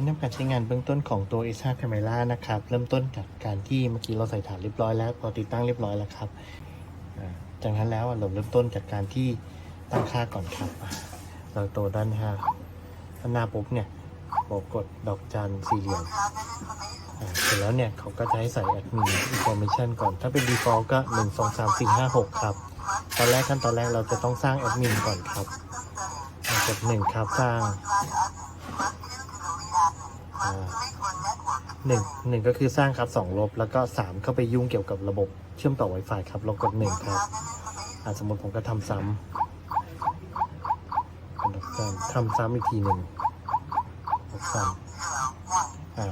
นะนำการใช้งานเบื้องต้นของตัว s 5 Camera นะครับ เริ่มต้นจากการที่เมื่อกี้เราใส่ฐานเรียบร้อยแล้วพอติดตั้งเรียบร้อยแล้วครับจากนั้นแล้วเราเริ่มต้นจากการที่ตั้งค่าก่อนครับเราตัวด้านหน้าด้านหน้าปุ๊บเนี่ยบอกกดดอกจันสี่เหลี่ยมเสร็จแล้วเนี่ยเขาก็จะให้ใส่ admin information ก่อน ถ้าเป็น default ก็ 1 2 3 4 5 6 ครับ ตอนแรกขั้นตอนแรกเราจะต้องสร้าง admin ก่อนครับอ่ากดหนึ่งครับสร้าง หนึ่งหนึ่งก็คือสร้างครับสองลบ แล้วก็สามเข้าไปยุ่งเกี่ยวกับระบบเชื่อมต่อ Wi-Fi ครับเรากดหนึ่งครับอ่าสมมติผมก็ทำซ้ำทำซ้ำอีกทีหนึ่งดอกจันอ่า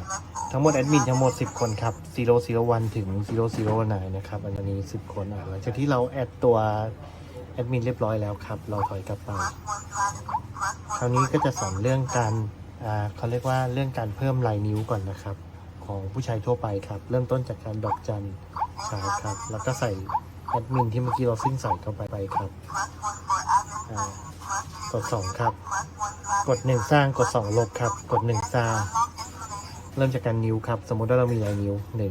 ทั้งหมดแอดมินทั้งหมด 10 คนครับ001ถึง009นะครับอันนี้ 10 คนอ่าหลังจากที่เราแอดตัวแอดมินเรียบร้อยแล้วครับ เราถอยกลับไปคราวนี้ก็จะสอนเรื่องการอ่าเขาเรียกว่าเรื่องการเพิ่มลายนิ้วก่อนนะครับ ของผู้ชายทั่วไปครับ เริ่มต้นจากการดอกจันชาร์ครับ แล้วก็ใส่แอดมินที่เมื่อกี้เราซิ่งใส่เข้าไปไปครับอ่ากด 2 ครับ กด 1 สร้างกด 2 ลบครับ กด 1 สร้าง เริ่มจากการนิ้วครับ สมมุติว่าเรามีลายนิ้ว 1 2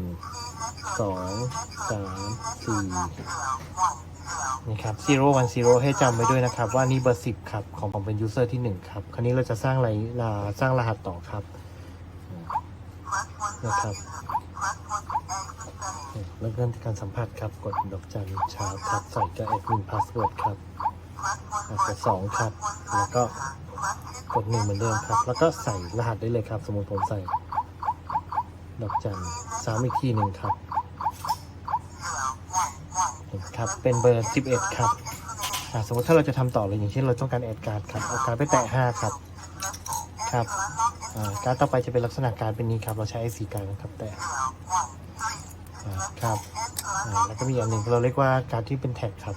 3 4นี่ครับ zero one zero ให้จำไว้ด้วยนะครับ ว่านี่เบอร์สิบครับ ของผมเป็น user ที่หนึ่งครับ คราวนี้เราจะสร้างอะไรสร้างรหัสต่อครับ นะครับเริ่มเริ่มที่การสัมผัสครับ กดดอกจันชาร์ครับใส่กับ admin password ครับอ่ากดสองครับ แล้วก็กดหนึ่งเหมือนเดิมครับ แล้วก็ใส่รหัสได้เลยครับ สมมติผมใส่ ดอกจันซ้ำอีกทีหนึ่งครับครับ เป็นเบอร์11ครับสมมติถ้าเราจะทำต่อเลยอย่างเช่นเราต้องการแอดการ์ดครับเอาการ์ดไปแตะ5ครับ ครับ การต่อไปจะเป็นลักษณะการเป็นนี้ครับ เราใช้ไอสีการนะครับแตะอ่ครับแล้วก็มีอันหนึ่งเราเรียกว่าการที่เป็นแท็กครับ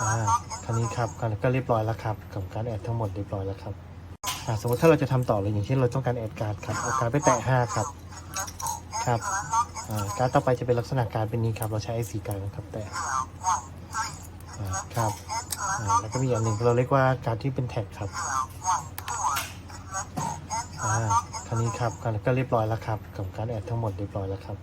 อ่าคราวนี้ครับก็เรียบร้อยแล้วครับกับการแอดทั้งหมดเรียบร้อยแล้วครับสมมติถ้าเราจะทำต่อเลยอย่างเช่นเราต้องการแอดการ์ดครับเอาการ์ดไปแตะ5ครับครับอ่าการต่อไปจะเป็นลักษณะการเป็นนี้ครับ เราใช้ไอซีการนะครับแต่ครับแล้วก็มีอันหนึ่งเราเรียกว่าการที่เป็นแท็กครับ อ่าคราวนี้ครับก็เรียบร้อยแล้วครับกับการแอดทั้งหมดเรียบร้อยแล้วครับ